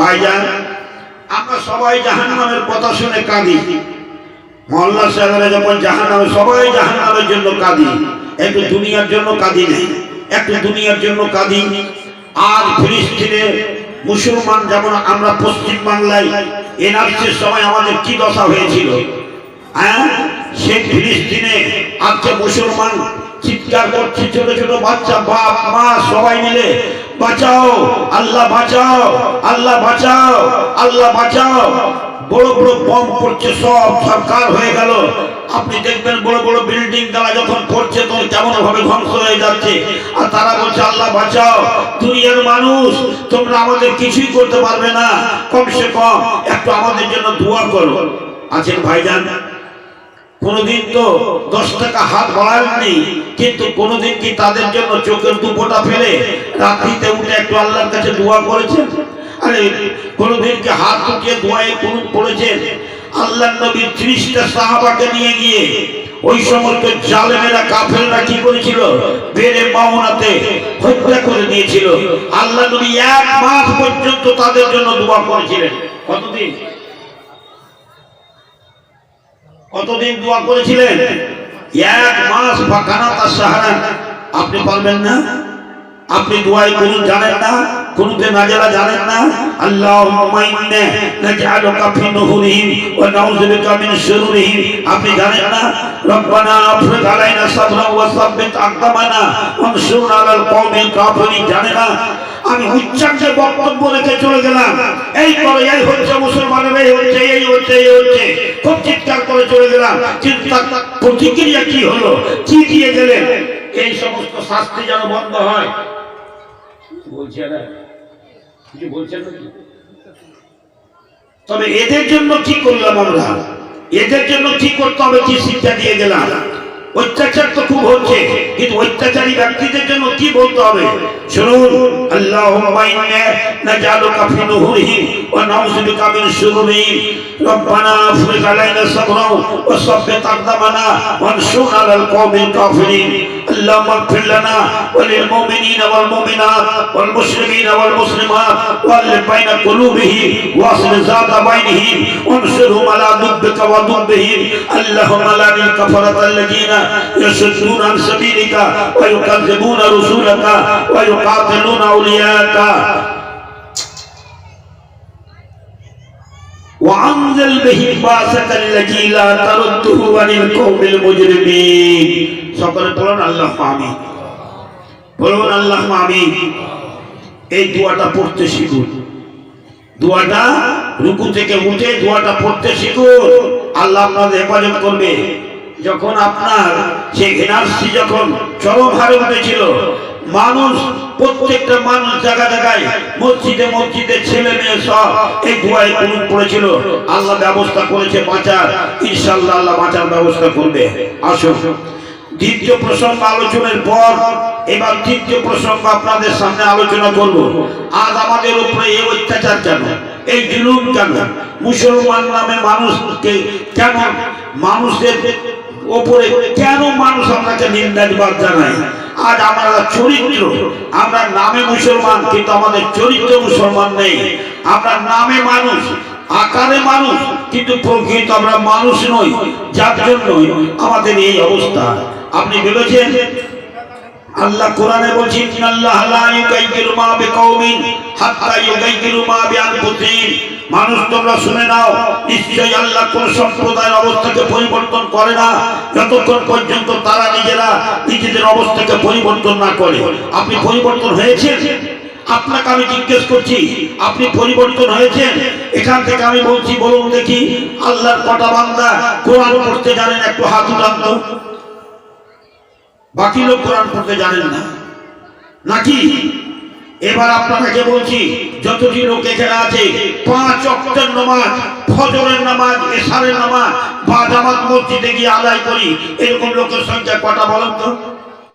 ভাইজান, আমরা সবাই জাহান নামের কথা শুনে কাঁদি। মহল্লা সাহেবেরা যখন জাহান নামে সবাই জাহান নামের জন্য কাঁদি। একটু দুনিয়ার জন্য কাঁদি নেই, একটু দুনিয়ার জন্য কাঁদি। আর ফিলিস্তিনে মুসলমান যেমন আমরা পশ্চিম বাংলায় এনআরসির সময় আমাদের কি দশা হয়েছিল? হ্যাঁ? সেই ফিলিস্তিনে আজকে মুসলমান চিৎকার করছে ছোট ছোট বাচ্চা, বাপ, মা, সবাই মিলে বাঁচাও, আল্লাহ বাঁচাও আল্লাহ বাঁচাও আল্লাহ বাঁচাও। বড় বড় বম পড়ছে, সব সরকার হয়ে গেল। আপনি দেখবেন বড় বড় বিল্ডিং তারা যখন পড়ছে তখন কেমন ভাবে ধ্বংস হয়ে যাচ্ছে। আর তারা বলছে, আল্লাহ বাঁচাও, দুনিয়ার মানুষ, তোমরা আমাদের কিছুই করতে পারবে না। কমসে কম একটু আমাদের জন্য দোয়া করো। আছেন ভাইজান? কোনোদিন তো দশ টাকা হাত বাড়াননি কিন্তু কোনোদিন কি তাদের জন্য চোখের দুপোটা ফেলে রাত্রিতে উঠে একটু আল্লাহর কাছে দোয়া করেছেন? আরে, কোনোদিন কি হাত উঠিয়ে দোয়ায় কোন পড়েছেন? আল্লাহ নবী ত্রিশটা সাহাবাকে নিয়ে গিয়ে ওই সমস্ত জালেমেরা, কাফেররা কি করেছিল? বেড়ে মাওনাতে হত্যা করে দিয়েছিল। আল্লাহ নবী এক মাস পর্যন্ত তাদের জন্য দোয়া করেছিলেন। কতদিন? কতদিন দোয়া করেছিলেন? এক মাস বা কানাতা সাহারা আপনি পারবেন না? আপনি দোয়াই করুন, জানেন না? কোনতে নাজারা জানেন না? আল্লাহুম্মা ইন্না নাজআলুকা ফি নুহুরিহিম আপনি জানেন না? রব্বানা আফরিগ ওয়ানসুরনা আলাল না? আমি উচ্চাঙ্গে বক্তব্য রেখে চলে গেলাম। এই করে, এই হচ্ছে মুসলমানের, এই হচ্ছে এই হচ্ছে এই হচ্ছে। খুব চিৎকার করে চলে গেলাম। তার প্রতিক্রিয়া কি হলো? কি দিয়ে গেলেন? এই সমস্ত শাস্তি যেন বন্ধ হয়। বলছে না। কিছু বলছেন না তবে এদের জন্য কি করলাম আমরা? এদের জন্য কি করতে হবে? কি শিক্ষা দিয়ে গেলাম? অত্যাচার তো খুব হচ্ছে, কিন্তু অত্যাচারী ব্যক্তিদের জন্য কি বলতে হবে? শুনুন, আল্লাহুম্মা ইন্না নাজআলুকা ফি নুহুরিহিম ওয়া নাউযু বিকা মিন শুরুরিহিম। রব্বানা আফরিগ আলাইনা সাবরান ওয়া সাব্বিত আকদামানা ওয়ানসুরনা আলাল কওমিল কাফিরিন। اللهم اغفر لنا وللمؤمنين والمؤمنات والمسلمين والمسلمات وألف بين قلوبهم واصل ذات بينهم وانصرهم على ضدك وضدهم. اللهم لا للكفرة الذين يصدون عن سبيلك ويكذبون رسولك ويقاتلون أولياءك. وأنزل به باسك الذي لا ترده عن القوم المجرمين. সকলে বলুন আল্লাহ আমিন বলুন আল্লাহ আমিন এই দোয়াটা পড়তে শিখুন। দোয়াটা রুকু থেকে উঠে দোয়াটা পড়তে শিখুন। আল্লাহ আপনাদের হেফাজত করবে। যখন আপনার সে এনআরসি যখন চরম হারে উঠেছিল, মানুষ, প্রত্যেকটা মানুষ জায়গা জায়গায়, মসজিদে মসজিদে ছেলে মেয়ে সব এই দোয়ায় কুনুত পড়েছিল। আল্লাহ ব্যবস্থা করেছে বাঁচার। ইনশাল্লাহ আল্লাহ বাঁচার ব্যবস্থা করবে। আসুন। দ্বিতীয় প্রসঙ্গ আলোচনার পর এবার তৃতীয় প্রসঙ্গ আপনাদের সামনে আলোচনা করব। আজ আমাদের উপরে এই অত্যাচার কেন? এই জুলুম কেন? মুসলমান নামে মানুষকে কেন মানুষের ওপরে কেন মানুষ আপনাকে নিন্দাজবাদ জানায়? আজ আমরা চরিত্র, আমরা নামে মুসলমান, কিন্তু আমাদের চরিত্র মুসলমান নেই। আমরা নামে মানুষ, আকারে মানুষ, কিন্তু প্রকৃত আমরা মানুষ নই। যার জন্য আমাদের এই অবস্থা। আপনি ভেবেছেন? আল্লাহ কোরআনে বলছেন আল্লাহ লা ইউগাইয়িরু মা বিকাউমিন হাত্তা ইউগাইয়িরু মা বিআনফুসিহিম। মানুষ, তোমরা শুনে নাও, নিশ্চয়ই আল্লাহ কোন সম্প্রদায়ের অবস্থাকে পরিবর্তন করে না, যতক্ষণ পর্যন্ত তারা নিজেরা নিজেদের অবস্থাকে পরিবর্তন না করে। আপনি পরিবর্তন হয়েছে আপনাকে আমি জিজ্ঞেস করছি, আপনি পরিবর্তন হয়েছেন? এখান থেকে আমি বলছি, বলুন দেখি, আল্লাহর কটা বান্দা কোরআন পড়তে জানেন, একটু হাত উঠান বাকি লোক কোরআন পড়তে জানেন না। নাকি? এবার আপনাকে বলছি, যতটি লোক এখানে আছে, পাঁচ অক্টের নামাজ, ফজরের নামাজ, এশারের নামাজ, বা জামাত মসজিদে গিয়ে আদায় করি, এরকম লোকের সংখ্যা কটা বলেন তো?